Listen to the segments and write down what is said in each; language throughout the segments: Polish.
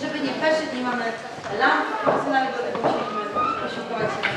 Żeby nie peszyć, nie mamy lamp, a co najmniej posiłkować się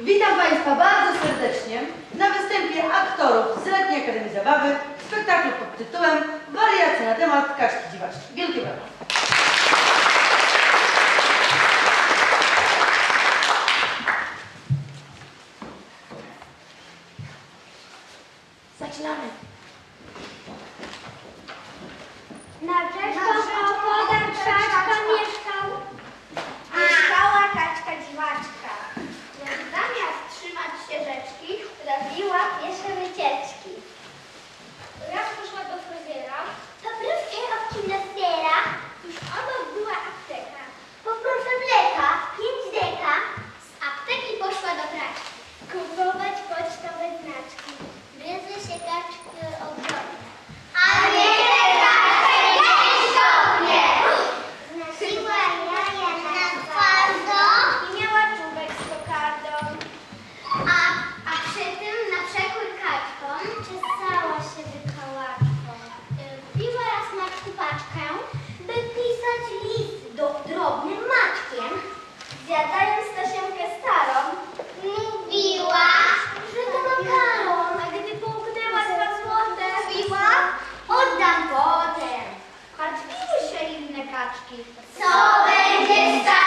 Witam Państwa bardzo serdecznie na występie aktorów z Letniej Akademii Zabawy w spektaklu pod tytułem Wariacje na temat kaczki dziwaczki. Wielkie brawa. Zaczynamy. Na brzegu opoda krzaczka mieszka kupować pocztowe znaczki. taczki. Co będzie?